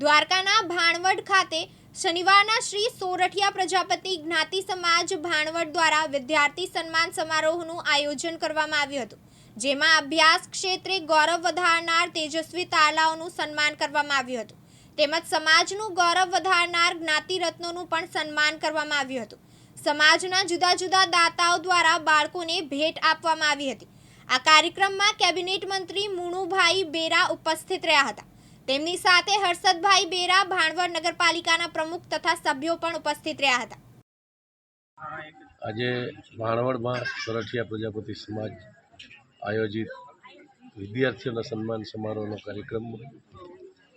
દ્વારકાના ભાણવડ ખાતે શનિવારના શ્રી સોરઠિયા પ્રજાપતિ જ્ઞાતિ સમાજ ભાણવડ દ્વારા વિદ્યાર્થી સન્માન સમારોહનું આયોજન કરવામાં આવ્યું હતું, જેમાં અભ્યાસ ક્ષેત્રે ગૌરવ વધારનાર તેજસ્વી તાલાઓનું સન્માન કરવામાં આવ્યું હતું. તેમજ સમાજનું ગૌરવ વધારનાર જ્ઞાતિ રત્નોનું પણ સન્માન કરવામાં આવ્યું હતું. સમાજના જુદા જુદા દાતાઓ દ્વારા બાળકોને ભેટ આપવામાં આવી હતી. આ કાર્યક્રમમાં કેબિનેટ મંત્રી મુણુભાઈ બેરા ઉપસ્થિત રહ્યા હતા. તેમની સાથે હર્ષદભાઈ બેરા ભાણવડ નગરપાલિકાના પ્રમુખ તથા સભ્યો પણ ઉપસ્થિત રહ્યા હતા. આજે ભાણવડમાં સરઠિયા પ્રજાપતિ સમાજ આયોજિત વિદ્યાર્થીઓના સન્માન સમારોહનો કાર્યક્રમ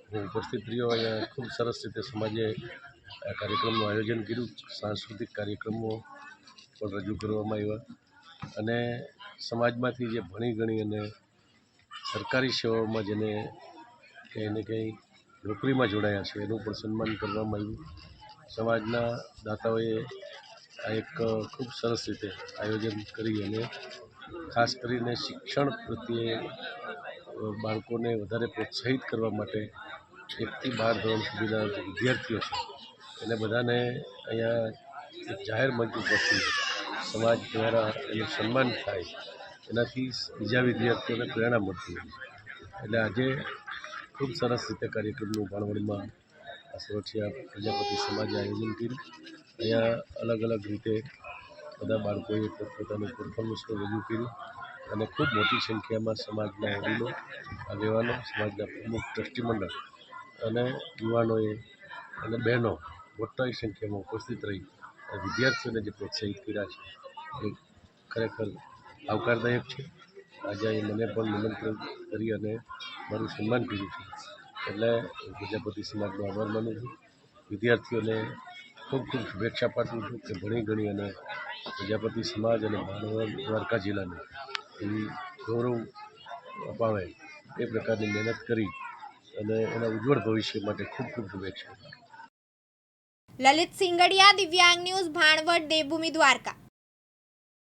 હું ઉપસ્થિત રહ્યો. અહીંયા ખૂબ સરસ રીતે સમાજે આ કાર્યક્રમનું આયોજન કર્યું. સાંસ્કૃતિક કાર્યક્રમો પણ રજૂ કરવામાં આવ્યા. અને સમાજમાંથી જે ભણી ગણી અને સરકારી સેવાઓમાં જેને કંઈ ને કંઈ નોકરીમાં જોડાયા છે, એનું પણ સન્માન કરવામાં આવ્યું. સમાજના દાતાઓએ આ એક ખૂબ સરસ રીતે આયોજન કરી અને ખાસ કરીને શિક્ષણ પ્રત્યે બાળકોને વધારે પ્રોત્સાહિત કરવા માટે એકથી બાર ધોરણ સુધીના વિદ્યાર્થીઓ છે. એને બધાને અહીંયા જાહેર મંચ ઉપરથી સમાજ દ્વારા એનું સન્માન થાય, એનાથી બીજા વિદ્યાર્થીઓને પ્રેરણા મળતી એટલે આજે ખૂબ સરસ રીતે કાર્યક્રમનું ભાણવડમાં સુરક્ષા પ્રજાપતિ સમાજે આયોજન કર્યું. અહીંયા અલગ અલગ રીતે બધા બાળકોએ પોતપોતાનું પરફોર્મન્સનું રજૂ કર્યું અને ખૂબ મોટી સંખ્યામાં સમાજના વડીલો આગેવાનો, સમાજના પ્રમુખ ટ્રસ્ટી મંડળ અને યુવાનોએ અને બહેનો મોટી સંખ્યામાં ઉપસ્થિત રહી વિદ્યાર્થીઓને જે પ્રોત્સાહિત કર્યા છે, એ ખરેખર આવકારદાયક છે. આજે મને પણ નિમંત્રણ કરી અને મારું સન્માન કર્યું છે. એટલે હું પ્રજાપતિ સમાજનો આભાર માનું છું. વિદ્યાર્થીઓને ખૂબ ખૂબ શુભેચ્છા પાઠવું છું કે ભણી ગણી અને પ્રજાપતિ સમાજ અને ભાણવડ દ્વારકા જિલ્લાને એવી ગૌરવ અપાવે એ પ્રકારની મહેનત કરી અને એના ઉજ્જવળ ભવિષ્ય માટે ખૂબ ખૂબ શુભેચ્છા લલિત સિંગડિયા દિવ્યાંગ ન્યૂઝ ભાણવડ દેવભૂમિ દ્વારકા.